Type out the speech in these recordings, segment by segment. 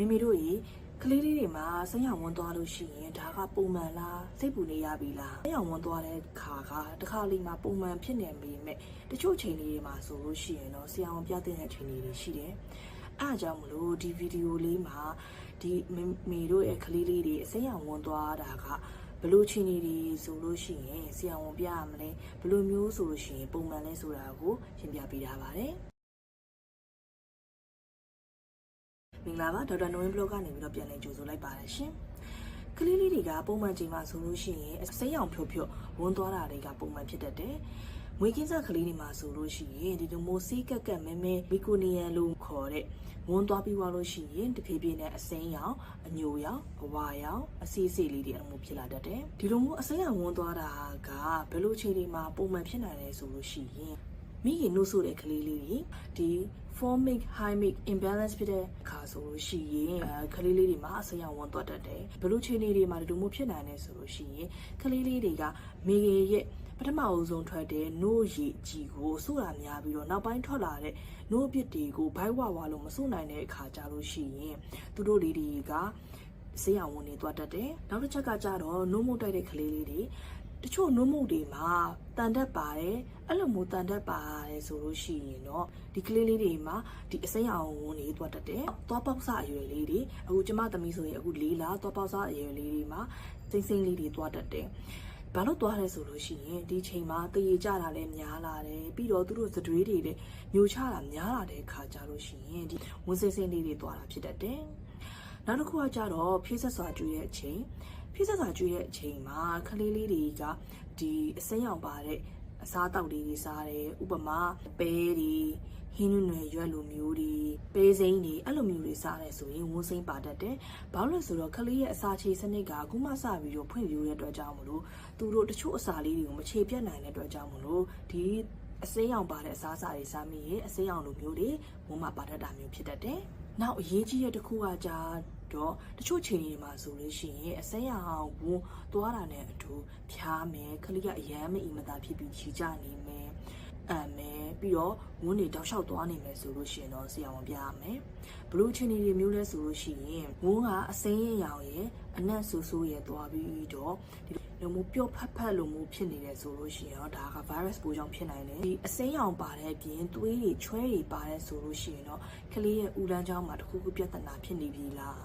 မိမိတို့ရေကလေးလေးတွေမှာဆင်းရောင်ဝင်သွားလို့ရှိရင်ဒါကပုံမှန်လားစိတ်ပူနေရပြီလားဆင်းရောင်ဝင်သွားတဲ့ခါကတစ်ခါလေးမှာပုံမှန်ဖြစ်နေပေမဲ့တချို့ချိန်လေးတွေမှာဆိုလို့ရှိရင်တော့ဆရာဝန်ပြတဲ့အချိန်လေးတွေရှိတယ်အားကြောင့်မလို့ဒီဗီဒီယိုလေးမှာဒီမိမိတို့ရဲ့ကလေးလေးတွေအဆင်းရောင်ဝင်သွားတာကဘလို့ချင်းနေဒီဆိုလို့ရှိရင်ဆရာဝန်ပြရမလဲဘလို့မျိုးဆိုလို့ရှိရင်ပုံမှန်လဲဆိုတာကိုရှင်းပြပေးထားပါတယ် မင်္ဂလာပါဒေါက်တာနိုဝင်ဘလော့ကနေပြီးတော့ပြန်လည်ကြိုဆိုလိုက်ပါတယ်ရှင်ကလေးလေးတွေကပုံမှန်ချိန်မှာဆိုလို့ရှိရင်အစိမ်းရောင်ဖြို့ဖြို့ဝန်းသွားတာတွေကပုံမှန်ဖြစ်တတ်တယ်မွေးကင်းစကလေးတွေမှာဆိုလို့ရှိရင်ဒီလိုမျိုးစီးကက်ကက်မဲမဲမီကိုနီယန်လို့ခေါ်တဲ့ဝန်းသွားပြီးွားလို့ရှိရင်တဖြည်းဖြည်းနဲ့အစိမ်းရောင်အညိုရောင်အဝါရောင်အစီအစီလေးတွေအမှုဖြစ်လာတတ်တယ်ဒီလိုမျိုးအစိမ်းရောင်ဝန်းသွားတာကဘယ်လိုချိန်တွေမှာပုံမှန်ဖြစ်နိုင်လဲဆိုလို့ရှိရင် မိခင်နှုတ်ဆိုတဲ့ကလေးလေးတွေဒီ formic hymic imbalance ဖြစ်တဲ့အခါဆိုလို့ရှိရင်အဲကလေးလေးတွေမှာအဆင်ရောင်ဝင်သွားတတ်တယ်ဘလို့ချိန်လေးတွေမှာဒီလိုမျိုးဖြစ်နိုင်တယ်ဆိုလို့ရှိရင်ကလေးလေးတွေကမိခင်ရဲ့ပထမအဦးဆုံးထွက်တဲ့နို့ရည်ကြီးကိုစိုးတာများပြီးတော့နောက်ပိုင်းထွက်လာတဲ့နို့အပစ်တွေကိုဘိုက်ဝဝလို့မစိုးနိုင်တဲ့အခါကြလို့ရှိရင်သူတို့လေးတွေကဆေးရောင်ဝင်နေသွားတတ်တယ်နောက်တစ်ချက်ကကြတော့နို့မုတ်တိုက်တဲ့ကလေးလေးတွေ တချို့နှုတ်မုတ်တွေမှာတန်တက်ပါတယ်အဲ့လိုမျိုးတန်တက်ပါတယ်ဆိုလို့ရှိရင်တော့ဒီကလေးလေးတွေမှာဒီအစိမ်းအောင်ဝင်နေသွားတတ်တယ်သွားပေါက်စအရွယ်လေးတွေအခုကျမသမီးဆိုရင်အခုလေးလာသွားပေါက်စအရွယ်လေးတွေမှာစိမ့်စိမ့်လေးတွေသွားတတ်တယ်ဘာလို့သွားလဲဆိုလို့ရှိရင်ဒီချိန်မှာတရေကြတာလည်းများလာတယ်ပြီးတော့သူတို့စတွေးတွေလည်းညိုချတာများလာတဲ့ခါကြလို့ရှိရင်ဒီဝင်စိမ့်စိမ့်လေးတွေသွားတာဖြစ်တတ်တယ်နောက်တစ်ခုကကြတော့ဖြည့်ဆက်စွာကျွေးတဲ့အချိန် ဖိဆက်စာကျွေးတဲ့အချိန်မှာကလေးလေးတွေကဒီအစိမ်းရောင်ပါတဲ့အစားအသောက်လေးတွေစားတယ်ဥပမာပဲတွေဟင်းနွယ်ရွက်လိုမျိုးတွေပဲစိမ်းတွေအဲ့လိုမျိုးတွေစားတယ်ဆိုရင်ဝန်းစိမ်းပါတတ်တယ်။ဘာလို့လဲဆိုတော့ကလေးရဲ့အစာချေစနစ်ကအခုမှစပြီးတော့ဖွင့်ပြတဲ့အတွက်ကြောင့်မလို့သူတို့တချို့အစာလေးတွေကိုမချေပြတ်နိုင်တဲ့အတွက်ကြောင့်မလို့ဒီအစိမ်းရောင်ပါတဲ့အစားအစာတွေစားမိရင်အစိမ်းရောင်လိုမျိုးတွေဝန်းမှာပါတတ်တာမျိုးဖြစ်တတ်တယ်။နောက်အရေးကြီးတဲ့တစ်ခုကကြာ တော့တချို့ချိန်တွေမှာဆိုလို့ရှိရင်အစိမ်းရောင်ဝန်းသွားတာနဲ့အတူဖြားမယ်ခလိကအရမ်းမအီမသာဖြစ်ပြီးခြိကြနေမယ်အမ်မယ်ပြီးတော့ဝန်းတွေတောက်လျှောက်သွားနေမယ်ဆိုလို့ရှိရင်တော့ဆရာဝန်ပြရမယ်ဘလို့ချင်းတွေမျိုးလဲဆိုလို့ရှိရင်ဝန်းကအစိမ်းရောင်ရဲ့အနက်ဆူဆူရဲ့သွားပြီးတော့ဒီလိုမျိုးပျော့ဖက်ဖက်လိုမျိုးဖြစ်နေတယ်ဆိုလို့ရှိရင်တော့ဒါက virus ပိုးကြောင့်ဖြစ်နိုင်တယ်ဒီအစိမ်းရောင်ပါတဲ့အပြင်သွေးတွေချွဲတွေပါတယ်ဆိုလို့ရှိရင်တော့ကလေးရဲ့ဦးလန်းချောင်းမှာတခုခုပြဿနာဖြစ်နေပြီလား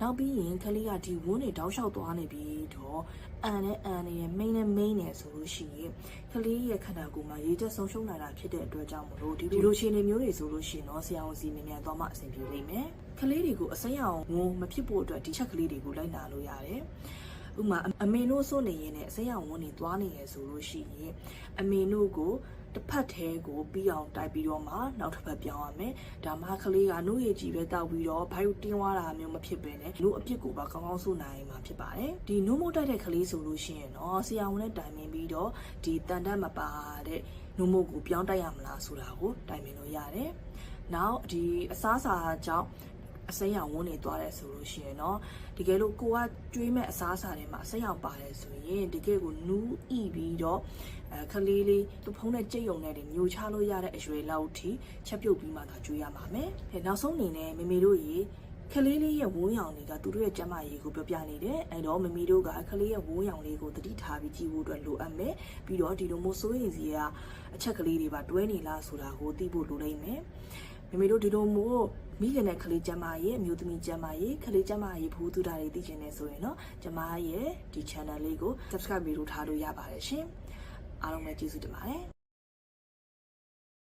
နောက်ပြီးရင်ကလေးကဒီဝန်းတွေတောက်လျှောက်သွားနေပြီးတော့အန်နဲ့အန်နဲ့မိန်းနဲ့မိန်းနဲ့ဆိုလို့ရှိရင်ကလေးရဲ့ခန္ဓာကိုယ်မှာရေချက်ဆုံးရှုံးလာတာဖြစ်တဲ့အတွက်ကြောင့်မလို့ဒီလိုရှင်တွေမျိုးတွေဆိုလို့ရှိရင်တော့ဆရာဝန်စီမြန်မြန်သွားမှအဆင်ပြေလိမ့်မယ်ကလေးတွေကိုအစိမ်းရောင်ဝန်းမဖြစ်ဖို့အတွက်ဒီချက်ကလေးတွေကိုလိုက်နာလို့ရတယ် ဥမာအမေတို့စိုးနေရင်လည်းအစိမ်းရောင်ဝန်းနေသွားနေရဆိုလို့ရှိရင်အမေတို့ကိုတစ်ဖက်သေးကိုပြီးအောင်တိုက်ပြီးတော့မှနောက်တစ်ဖက်ပြောင်းရမယ်ဒါမှကလေးကနှုတ်ရည်ကြီးပဲတောက်ပြီးတော့ဘိုက်ကိုတင်းသွားတာမျိုးမဖြစ်ပဲနဲ့နှုတ်အပြစ်ကိုပါကောင်းကောင်းစိုးနိုင်မှာဖြစ်ပါတယ်ဒီနှုတ်မို့တိုက်တဲ့ကလေးဆိုလို့ရှိရင်တော့ဆရာဝန်နဲ့တိုင်ပင်ပြီးတော့ဒီတန်တက်မပါတဲ့နှုတ်မို့ကိုပြောင်းတိုက်ရမလားဆိုတာကိုတိုင်ပင်လို့ရတယ်နောက်ဒီအစားအစာကြောင့် အစိမ်းရောင်ဝန်းနေသွားတယ်ဆိုလို့ရှိရင်တော့တကယ်လို့ကိုကကျွေးမဲ့အစားအစာတွေမှာအစိမ်းရောင်ပါတယ်ဆိုရင်တကယ်ကိုနူးဣပြီးတော့အဲခလေးလေးသူဖုံးတဲ့ကြိတ်ုံနဲ့တွေမျိုးချလို့ရတဲ့အရွယ်လောက်ထိချက်ပြုတ်ပြီးမှသာကျွေးရမှာမယ်။အဲနောက်ဆုံးအနေနဲ့မမေတို့ရေခလေးလေးရဲ့ဝန်းရောင်တွေကသူတို့ရဲ့ကျန်းမာရေးကိုပြောပြနေတယ်။အဲတော့မမီတို့ကခလေးရဲ့ဝန်းရောင်လေးကိုတတိထားပြီးကြည့်ဖို့အတွက်လိုအပ်မယ်။ပြီးတော့ဒီလိုမျိုးစိုးရင်စီကအချက်ကလေးတွေပါတွဲနေလားဆိုတာကိုသိဖို့လိုလိမ့်မယ်။ မမေတို့ဒီလိုမျိုးမိခင်နဲ့ကလေးကျမရဲ့အမျိုးသမီးကျမရဲ့ကလေးကျမရဲ့ဘူးတူတာတွေသိချင်နေဆိုရင်တော့ကျမရဲ့ဒီ channel လေးကို subscribe ပြီးလို့ထားလို့ရပါတယ်ရှင်အားလုံးပဲကျေးဇူးတင်ပါတယ်